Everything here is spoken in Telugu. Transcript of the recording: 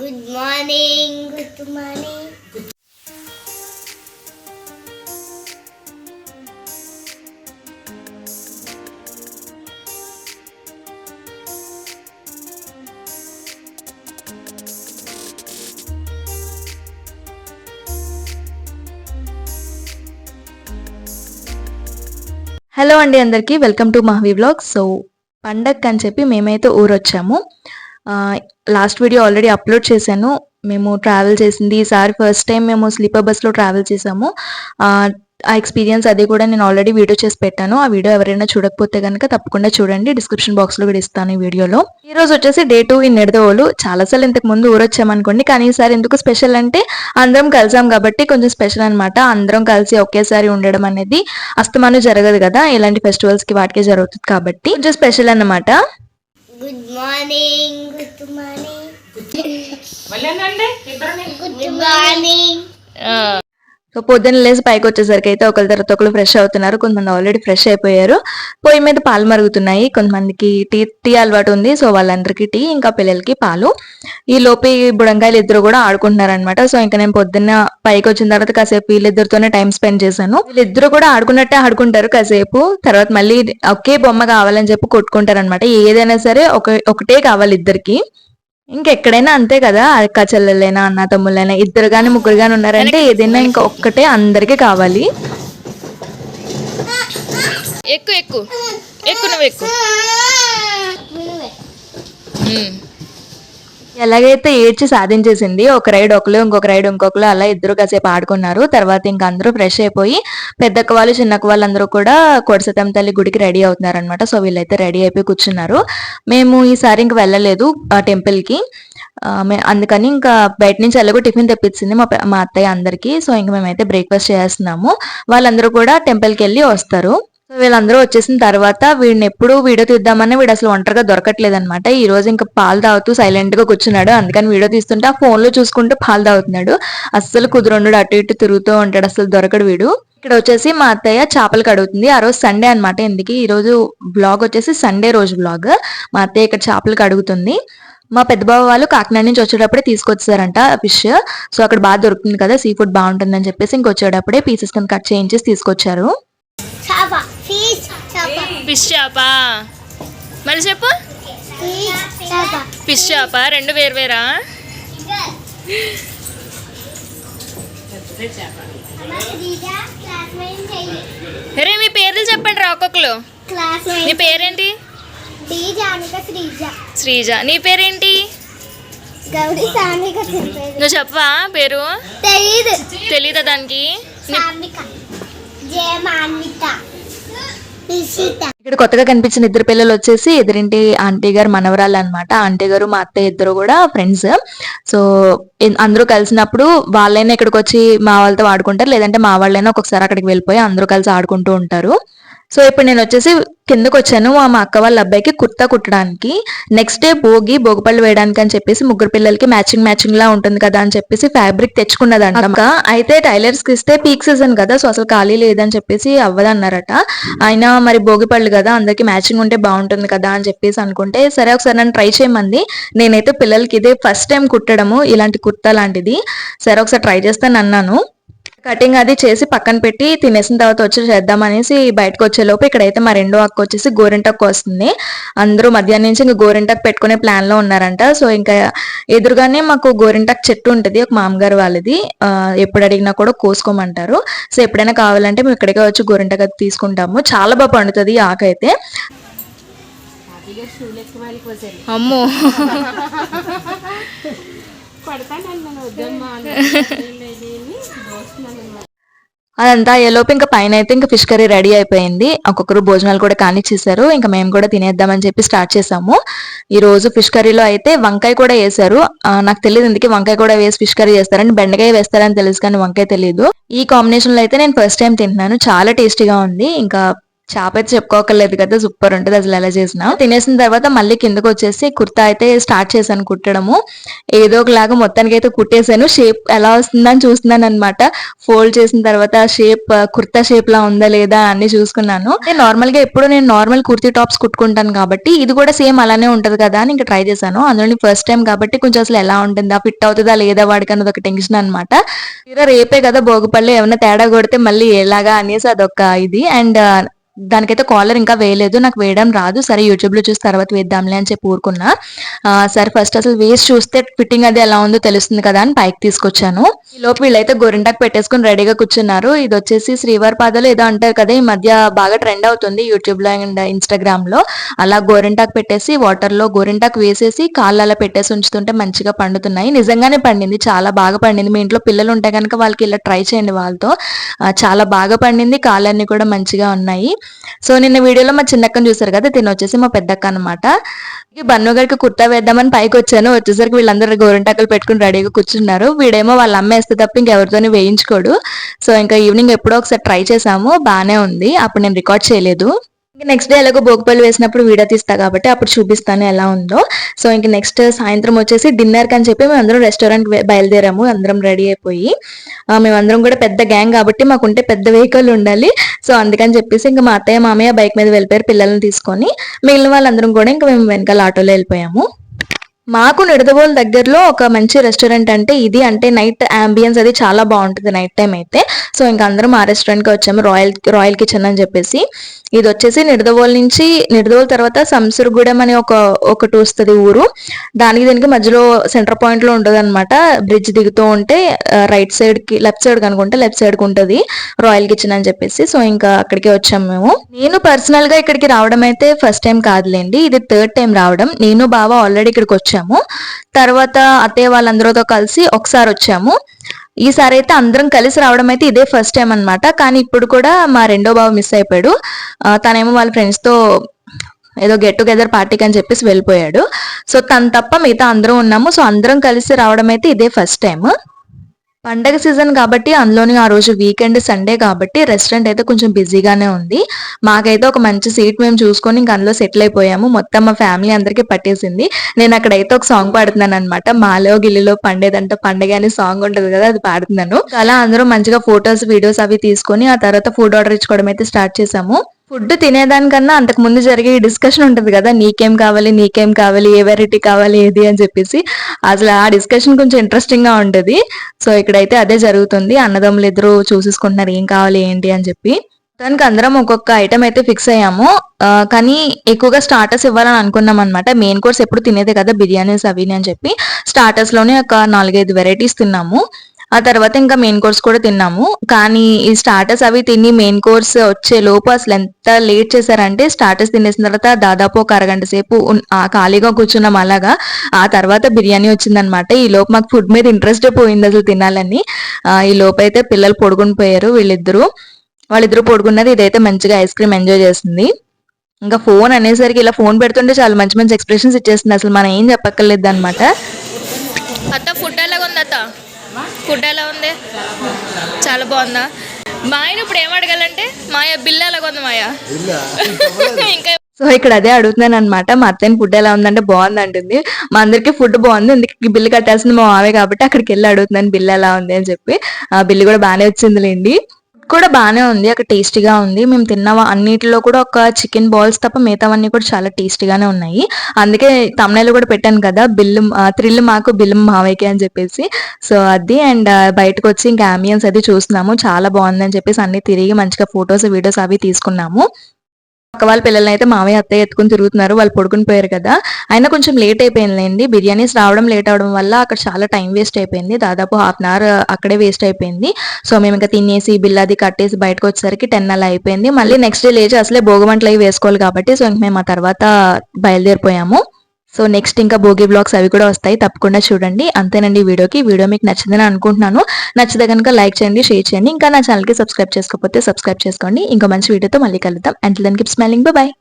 Good morning good morning hello అండి అందరికీ. Welcome to Mahavi vlog so పండగ అని చెప్పి మేమైతే ఊరు వచ్చాము లాస్ట్ వీడియో ఆల్రెడీ అప్లోడ్ చేశాను. మేము ట్రావెల్ చేసింది ఈసారి ఫస్ట్ టైం మేము స్లీపర్ బస్లో ట్రావెల్ చేసాము ఆ, ఎక్స్పీరియన్స్ అది కూడా నేను ఆల్రెడీ వీడియో చేసి పెట్టాను. ఆ వీడియో ఎవరైనా చూడకపోతే కనుక తప్పకుండా చూడండి. డిస్క్రిప్షన్ బాక్స్లో కూడా ఇస్తాను ఈ వీడియోలో ఈ రోజు వచ్చేసి డే టూ ఇన్ నిడదవోలు చాలాసార్లు ఇంతకు ముందు ఊరొచ్చామనుకోండి కానీ ఈసారి ఎందుకు స్పెషల్ అంటే అందరం కలిసాం కాబట్టి కొంచెం స్పెషల్ అనమాట అందరం కలిసి ఒకేసారి ఉండడం అనేది అస్తమానం జరగదు కదా. ఇలాంటి ఫెస్టివల్స్కి వాటికే జరుగుతుంది కాబట్టి కొంచెం స్పెషల్ అనమాట గుడ్ మార్నింగ్ గుడ్ మార్నింగ్ వెళ్ళండి ఇద్దరు గుడ్ మార్నింగ్ సో పొద్దున్న లేసి పైకి వచ్చేసరికి అయితే ఒకరి తర్వాత ఒకరు ఫ్రెష్ అవుతున్నారు. కొంతమంది ఆల్రెడీ ఫ్రెష్ అయిపోయారు. పొయ్యి మీద పాలు మరుగుతున్నాయి. కొంతమందికి టీ టీ అలవాటు ఉంది. సో వాళ్ళందరికీ టీ ఇంకా పిల్లలకి పాలు. ఈ లోపి బుడంకాయలు ఇద్దరు కూడా ఆడుకుంటున్నారు అనమాట సో ఇంకా నేను పొద్దున్న పైకి వచ్చిన తర్వాత కాసేపు వీళ్ళిద్దరితోనే టైం స్పెండ్ చేశాను. వీళ్ళిద్దరు కూడా ఆడుకున్నట్టే ఆడుకుంటారు కాసేపు. తర్వాత మళ్ళీ ఒకే బొమ్మ కావాలని చెప్పి కొట్టుకుంటారు అనమాట ఏదైనా సరే ఒక ఒకటే కావాలి ఇద్దరికి. ఇంకెక్కడైనా అంతే కదా అక్క చెల్లెలైనా అన్న తమ్ముళ్ళైనా ఇద్దరు గాని ముగ్గురు గాని ఉన్నారంటే ఏదైనా ఇంకా ఒక్కటే అందరికీ కావాలి. ఎక్కు ఎక్కు. ఎక్కు నువ్వు ఎక్కు. ఉమ్. ఎలాగైతే ఏడ్చి సాధించేసింది ఒక రైడ్ ఒకరు ఇంకొక రైడ్ ఇంకొకరు అలా ఇద్దరు కాసేపు ఆడుకున్నారు. తర్వాత ఇంకా అందరూ ఫ్రెష్ అయిపోయి పెద్దక్క వాళ్ళు చిన్నక్క వాళ్ళు అందరూ కూడా కొడసతం తల్లి గుడికి రెడీ అవుతున్నారు అనమాట సో వీళ్ళైతే రెడీ అయిపోయి కూర్చున్నారు. మేము ఈసారి ఇంక వెళ్ళలేదు ఆ టెంపుల్కి. మే- అందుకని ఇంకా బయట నుంచి ఎలాగో టిఫిన్ తెప్పించింది మా మా అత్తయ్య అందరికీ. సో ఇంకా మేమైతే బ్రేక్ఫాస్ట్ చేస్తున్నాము. వాళ్ళందరూ కూడా టెంపుల్కి వెళ్ళి వస్తారు. వీళ్ళందరూ వచ్చేసిన తర్వాత వీడిని ఎప్పుడు వీడియో తీద్దామని వీడు అసలు ఒంటరిగా దొరకట్లేదు అనమాట ఈ రోజు ఇంకా పాలు తాగుతూ సైలెంట్గా కూర్చున్నాడు. అందుకని వీడియో తీస్తుంటే ఆ ఫోన్లో చూసుకుంటూ పాలు తాగుతున్నాడు. అస్సలు కుదురుండు అటు ఇటు తిరుగుతూ ఉంటాడు. అసలు దొరకడు వీడు. ఇక్కడ వచ్చేసి మా అత్తయ్య చేపలు కడుగుతుంది. ఆ రోజు సండే అనమాట ఎందుకు? ఈ రోజు బ్లాగ్ వచ్చేసి సండే రోజు బ్లాగ్. మా అత్తయ్య ఇక్కడ చేపలు కడుగుతుంది. మా పెద్ద వాళ్ళు కాకినాడ నుంచి వచ్చేటప్పుడే తీసుకొచ్చారంట ఫిష్. సో అక్కడ బాగా దొరుకుతుంది కదా సీ ఫుడ్ బాగుంటుందని చెప్పేసి ఇంకొచ్చేటప్పుడే పీసెస్ కింద కట్ చేయించేసి తీసుకొచ్చారు. చాప. ఫిష్ చాప. ఫిష్ చేప. మరి చెప్పు. ఫిష్ చాప. రెండు వేరు వేరా? అరే మీ పేర్లు చెప్పండి రా ఒక్కొక్కరు. నీ పేరేంటి? శ్రీజ నీ పేరేంటి? నువ్వు చెప్పవా పేరు? తెలీదు. తెలీదా దానికి? ఇక్కడ కొత్తగా కనిపించిన ఇద్దరు పిల్లలు వచ్చేసి ఎదురింటి ఆంటీ గారు మనవరాలు అనమాట ఆంటీ గారు మా అత్తయ్య ఇద్దరు కూడా ఫ్రెండ్స్ సో అందరూ కలిసినప్పుడు వాళ్ళైనా ఇక్కడికి వచ్చి మా వాళ్ళతో ఆడుకుంటారు. లేదంటే మా వాళ్ళైనా ఒక్కొక్కసారి అక్కడికి వెళ్ళిపోయి అందరూ కలిసి ఆడుకుంటూ ఉంటారు. సో ఇప్పుడు నేను వచ్చేసి కిందకు వచ్చాను. మా మా అక్క వాళ్ళ అబ్బాయికి కుర్తా కుట్టడానికి. నెక్స్ట్ డే భోగి భోగిపళ్ళు వేయడానికి అని చెప్పేసి ముగ్గురు పిల్లలకి మ్యాచింగ్ మ్యాచింగ్ లా ఉంటుంది కదా అని చెప్పేసి ఫ్యాబ్రిక్ తెచ్చుకున్నదంట. అక్క అయితే టైలర్స్కి ఇస్తే పీక్ సీజన్ కదా సో అసలు ఖాళీ లేదని చెప్పేసి అవ్వదన్నారట. అయినా మరి భోగిపళ్ళు కదా అందరికి మ్యాచింగ్ ఉంటే బాగుంటుంది కదా అని చెప్పేసి అనుకుంటే సరే ఒకసారి నన్ను ట్రై చేయమంది. నేనైతే పిల్లలకి ఇదే ఫస్ట్ టైం కుట్టడము ఇలాంటి కుర్తా లాంటిది. సరే ఒకసారి ట్రై చేస్తాను అన్నాను కటింగ్ అది చేసి పక్కన పెట్టి తినేసిన తర్వాత వచ్చి చేద్దామనేసి బయటకు వచ్చే లోపు ఇక్కడైతే మా రెండో అక్క వచ్చేసి గోరింటకు వస్తుంది. అందరూ మధ్యాహ్నం నుంచి ఇంకా గోరింటకు పెట్టుకునే ప్లాన్లో ఉన్నారంట. సో ఇంకా ఎదురుగానే మాకు గోరింటకు చెట్టు ఉంటుంది ఒక మామగారు వాళ్ళది. ఎప్పుడు అడిగినా కూడా కోసుకోమంటారు. సో ఎప్పుడైనా కావాలంటే మేము ఇక్కడికే వచ్చి గోరింటకు అది తీసుకుంటాము. చాలా బాగా పండుతుంది ఈ ఆకు అయితే. అమ్మో. అదంతా ఎలోపు ఇంకా పైన అయితే ఇంకా ఫిష్ కర్రీ రెడీ అయిపోయింది. ఒక్కొక్కరు భోజనాలు కూడా కానిచ్చేసారు ఇంకా మేము కూడా తినేద్దామని చెప్పి స్టార్ట్ చేసాము ఈ రోజు ఫిష్ కర్రీలో అయితే వంకాయ కూడా వేశారు. నాకు తెలియదు ఎందుకు వంకాయ కూడా వేసి ఫిష్ కర్రీ చేస్తారని బెండకాయ వేస్తారని తెలుసు కానీ వంకాయ తెలియదు ఈ కాంబినేషన్లో అయితే నేను ఫస్ట్ టైం తింటున్నాను. చాలా టేస్టీగా ఉంది. ఇంకా చేప అయితే చెప్పుకోకర్లేదు కదా సూపర్ ఉంటుంది అసలు ఎలా చేసినా. తినేసిన తర్వాత మళ్ళీ కిందకు వచ్చేసి కుర్తా అయితే స్టార్ట్ చేశాను కుట్టడము. ఏదో ఒకలాగా మొత్తానికి అయితే కుట్టేశాను. షేప్ ఎలా వస్తుందని చూస్తున్నాను అనమాట ఫోల్డ్ చేసిన తర్వాత షేప్ కుర్తా షేప్ లా ఉందా లేదా అన్ని చూసుకున్నాను. నార్మల్గా ఎప్పుడు నేను నార్మల్ కుర్తీ టాప్స్ కుట్టుకుంటాను కాబట్టి ఇది కూడా సేమ్ అలానే ఉంటది కదా అని ఇంకా ట్రై చేశాను. అందులో ఫస్ట్ టైం కాబట్టి కొంచెం అసలు ఎలా ఉంటుందా ఫిట్ అవుతుందా లేదా వాడికి అన్నది ఒక టెన్షన్ అనమాట రేపే కదా భోగిపల్లి ఏమైనా తేడా కొడితే మళ్ళీ ఎలాగా అనేసి అదొక ఇది. అండ్ దానికైతే కాలర్ ఇంకా వేయలేదు నాకు వేయడం రాదు. సరే యూట్యూబ్లో చూసి తర్వాత వేద్దాంలే అని చెప్పి ఊరుకున్నా. సరే ఫస్ట్ అసలు వేస్ట్ చూస్తే ఫిట్టింగ్ అది ఎలా ఉందో తెలుస్తుంది కదా అని పైకి తీసుకొచ్చాను. ఈ లోపు వీళ్ళైతే గొరింటాకు పెట్టేసుకుని రెడీగా కూర్చున్నారు. ఇది వచ్చేసి శ్రీవారి పాదాలు ఏదో అంటారు కదా ఈ మధ్య బాగా ట్రెండ్ అవుతుంది యూట్యూబ్లో అండ్ ఇన్స్టాగ్రామ్లో. అలా గోరింటాకు పెట్టేసి వాటర్లో గోరింటాకు వేసేసి కాళ్ళు అలా పెట్టేసి ఉంచుతుంటే మంచిగా పండుతున్నాయి. నిజంగానే పండింది చాలా బాగా పండింది. మీ ఇంట్లో పిల్లలు ఉంటే కనుక వాళ్ళకి ఇలా ట్రై చేయండి వాళ్ళతో. చాలా బాగా పండింది కాళ్ళన్నీ కూడా మంచిగా ఉన్నాయి. సో నిన్న వీడియోలో మా చిన్నక్కని చూసారు కదా తిని వచ్చేసి మా పెద్దక్క అనమాట బన్ను గారికి కుర్తా వేద్దామని పైకి వచ్చాను వచ్చేసరికి వీళ్ళందరూ గోరింటాకులు పెట్టుకుని రెడీగా కూర్చున్నారు. వీడేమో వాళ్ళ అమ్మ వేస్తే తప్ప ఇంకెవరితోని వేయించుకోడు. సో ఇంకా ఈవినింగ్ ఎప్పుడో ఒకసారి ట్రై చేసాము బాగానే ఉంది. అప్పుడు నేను రికార్డ్ చేయలేదు. నెక్స్ట్ డే ఎలాగో భోగపల్లి వేసినప్పుడు వీడియో తీస్తా కాబట్టి అప్పుడు చూపిస్తాను ఎలా ఉందో. సో ఇంక నెక్స్ట్ సాయంత్రం వచ్చేసి డిన్నర్కి అని చెప్పి మేము అందరం రెస్టారెంట్ బయలుదేరాము. అందరం రెడీ అయిపోయి మేమందరం కూడా పెద్ద గ్యాంగ్ కాబట్టి మాకుంటే పెద్ద వెహికల్ ఉండాలి. సో అందుకని చెప్పేసి ఇంకా మా అత్తయ్య మామయ్య బైక్ మీద వెళ్ళిపోయారు పిల్లల్ని తీసుకొని. మిగిలిన వాళ్ళందరం కూడా ఇంకా మేము వెనకాల ఆటోలో వెళ్ళిపోయాము. మాకు నిడదవోలు దగ్గరలో ఒక మంచి రెస్టారెంట్ అంటే ఇది. అంటే నైట్ అంబియన్స్ అది చాలా బాగుంటుంది నైట్ టైం అయితే. సో ఇంకా అందరం ఆ రెస్టారెంట్కి వచ్చాము రాయల్ రాయల్ కిచెన్ అని చెప్పేసి. ఇది వచ్చేసి నిడదవోలు నుంచి నిడదవోలు తర్వాత సంసూరుగూడెం అని ఒక ఒకటి వస్తుంది ఊరు. దానికి దీనికి మధ్యలో సెంటర్ పాయింట్లో ఉంటుంది అనమాట బ్రిడ్జ్ దిగుతూ ఉంటే రైట్ సైడ్కి లెఫ్ట్ సైడ్ కనుకుంటే లెఫ్ట్ సైడ్కి ఉంటుంది రాయల్ కిచెన్ అని చెప్పేసి. సో ఇంకా అక్కడికి వచ్చాము మేము. నేను పర్సనల్గా ఇక్కడికి రావడం అయితే ఫస్ట్ టైం కాదులేండి. ఇది థర్డ్ టైం రావడం. నేను బాబా ఆల్రెడీ ఇక్కడికి వచ్చాను వచ్చాము. తర్వాత అత్తయ్య వాళ్ళందరితో కలిసి ఒకసారి వచ్చాము. ఈసారి అయితే అందరం కలిసి రావడం అయితే ఇదే ఫస్ట్ టైం అనమాట కానీ ఇప్పుడు కూడా మా రెండో బాబు మిస్ అయిపోయాడు. తనేమో వాళ్ళ ఫ్రెండ్స్తో ఏదో గెట్ టుగెదర్ పార్టీకి అని చెప్పేసి వెళ్ళిపోయాడు. సో తను తప్ప మిగతా అందరం ఉన్నాము. సో అందరం కలిసి రావడం అయితే ఇదే ఫస్ట్ టైం పండగ సీజన్ కాబట్టి అందులోని ఆ రోజు వీకెండ్ సండే కాబట్టి రెస్టారెంట్ అయితే కొంచెం బిజీగానే ఉంది. మాకైతే ఒక మంచి సీట్ మేము చూసుకొని ఇంక అందులో సెటిల్ అయిపోయాము. మొత్తం మా ఫ్యామిలీ అందరికీ పట్టేసింది. నేను అక్కడైతే ఒక సాంగ్ పాడుతున్నాను అనమాట మాలో గిల్లిలో పండేదంట పండగ అనే సాంగ్ ఉంటుంది కదా అది పాడుతున్నాను. అలా అందరూ మంచిగా ఫొటోస్ వీడియోస్ అవి తీసుకొని ఆ తర్వాత ఫుడ్ ఆర్డర్ ఇచ్చుకోవడం అయితే స్టార్ట్ చేసాము. ఫుడ్ తినేదానికన్నా అంతకు ముందు జరిగే డిస్కషన్ ఉంటుంది కదా నీకేం కావాలి నీకేం కావాలి ఏ వెరైటీ కావాలి ఏది అని చెప్పేసి అసలు ఆ డిస్కషన్ కొంచెం ఇంట్రెస్టింగ్గా సో ఇక్కడైతే అదే జరుగుతుంది. అన్నదమ్ములు ఇద్దరు చూసేసుకుంటున్నారు ఏం కావాలి ఏంటి అని చెప్పి. దానికి అందరం ఒక్కొక్క ఐటమ్ అయితే ఫిక్స్ అయ్యాము. కానీ ఎక్కువగా స్టార్టర్స్ ఇవ్వాలని అనుకున్నాం అనమాట మెయిన్ కోర్స్ ఎప్పుడు తినేదే కదా బిర్యానీస్ అవి అని చెప్పి. స్టార్టర్స్లోనే ఒక నాలుగైదు వెరైటీస్ తిన్నాము. ఆ తర్వాత ఇంకా మెయిన్ కోర్స్ కూడా తిన్నాము. కానీ ఈ స్టార్టర్స్ అవి తిని మెయిన్ కోర్స్ వచ్చే లోపు అసలు ఎంత లేట్ చేశారంటే స్టార్టర్స్ తినేసిన తర్వాత దాదాపు ఒక అరగంట సేపు ఖాళీగా కూర్చున్నాం అలాగా. ఆ తర్వాత బిర్యానీ వచ్చిందనమాట ఈ లోపు మాకు ఫుడ్ మీద ఇంట్రెస్ట్ పోయింది అసలు తినాలని. ఈ లోపు అయితే పిల్లలు పొడుగుని పోయారు వీళ్ళిద్దరూ. వాళ్ళిద్దరూ పొడుగున్నారు ఇదైతే మంచిగా ఐస్ క్రీమ్ ఎంజాయ్ చేసింది ఇంకా ఫోన్ అనేసరికి ఇలా ఫోన్ పెడుతుంటే చాలా మంచి మంచి ఎక్స్ప్రెషన్స్ ఇచ్చేస్తుంది. అసలు మనం ఏం చెప్పక్కర్లేదు అనమాట అత్త ఫుడ్ ఎలాగ ఉంది అత్త ఫుడ్ ఎలా ఉంది? చాలా బాగుందా? మా ఆయన ఇప్పుడు ఏం అడగాలంటే మాయ బిల్లు ఎలాగ ఉంది మాయ? ఇంకా సో ఇక్కడ అదే అడుగుతున్నాను అనమాట మా అత్తయ్య ఫుడ్ ఎలా ఉందంటే బాగుంది అంటుంది మా అందరికి ఫుడ్ బాగుంది. అందుకే బిల్లు కట్టాల్సింది మా మావే కాబట్టి అక్కడికి వెళ్ళి అడుగుతున్నాను బిల్లు ఎలా ఉంది అని చెప్పి. ఆ బిల్లు కూడా బాగానే వచ్చిందిలేండి. కూడా బాగానే ఉంది. అక్కడ టేస్టీగా ఉంది. మేము తిన్న. అన్నిటిలో కూడా ఒక చికెన్ బాల్స్ తప్ప మిగతావన్నీ కూడా చాలా టేస్టీగానే ఉన్నాయి. అందుకే తమిళలో కూడా పెట్టాను కదా బిల్లు త్రిల్లు మాకు బిల్లు మావయ్యకి అని చెప్పేసి. సో అది అండ్ బయటకు వచ్చి ఇంకా అంబియన్స్ అది చూస్తున్నాము. చాలా బాగుందని చెప్పేసి అన్ని తిరిగి మంచిగా ఫొటోస్ వీడియోస్ అవి తీసుకున్నాము. పక్క వాళ్ళ పిల్లల్ని అయితే మావయ్య అత్తయ్య ఎత్తుకుని తిరుగుతున్నారు. వాళ్ళు పడుకుని పోయారు కదా. అయినా కొంచెం లేట్ అయిపోయిందండి బిర్యానీస్ రావడం లేట్ అవడం వల్ల అక్కడ చాలా టైం వేస్ట్ అయిపోయింది. దాదాపు హాఫ్ అన్ అవర్ అక్కడే వేస్ట్ అయిపోయింది. సో మేము ఇంకా తినేసి బిల్ అది కట్టేసి బయటకు వచ్చేసరికి టెన్ అలా అయిపోయింది. మళ్ళీ నెక్స్ట్ డే లేచి అసలే భోగమంటలు అవి వేసుకోవాలి కాబట్టి సో ఇంక మేము ఆ తర్వాత బయలుదేరిపోయాము. సో నెక్స్ట్ ఇంకా భోగి బ్లాగ్స్ అవి కూడా వస్తాయి. తప్పకుండా చూడండి. అంతేనండి ఈ వీడియోకి. వీడియో మీకు నచ్చిందని అనుకుంటున్నాను. నచ్చితే కనుక లైక్ చేయండి షేర్ చేయండి. ఇంకా నా ఛానల్కి సబ్స్క్రైబ్ చేసుకోకపోతే సబ్స్క్రైబ్ చేసుకోండి. ఇంకా మంచి వీడియోతో మళ్ళీ కలుద్దాం. అండ్ దానికి స్మైలింగ్ బాయ్